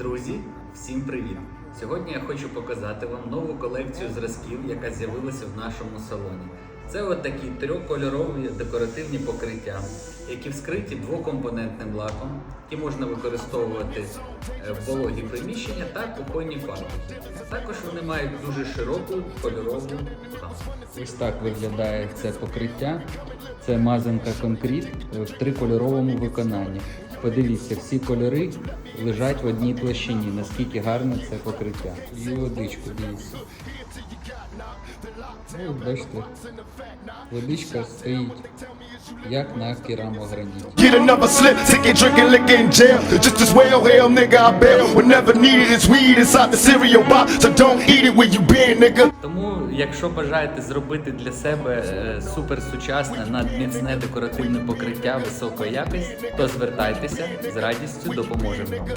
Друзі, всім привіт! Сьогодні я хочу показати вам нову колекцію зразків, яка з'явилася в нашому салоні. Це от трьохкольорові декоративні покриття, які вскриті двокомпонентним лаком, які можна використовувати е, в вологі приміщення та кухонні фарби. Також вони мають дуже широку кольорову гаму. Ось так виглядає це покриття. Це мазанка конкрет в трикольоровому виконанні. Подивіться, всі кольори лежать в одній площині, наскільки гарне це покриття. І водичку дивіться. Ну, бачите, водичка стоїть як на керамограніті. Get another slip, ticket, drinking, liquor in jail. Just as well, hell, nigga, I bail. Whenever needed, it's weed inside the cereal box. So don't eat it where you been, nigga. Тому, якщо бажаєте зробити для себе е, суперсучасне надміцне декоративне покриття високої якості, то звертайтеся з радістю допоможемо вам.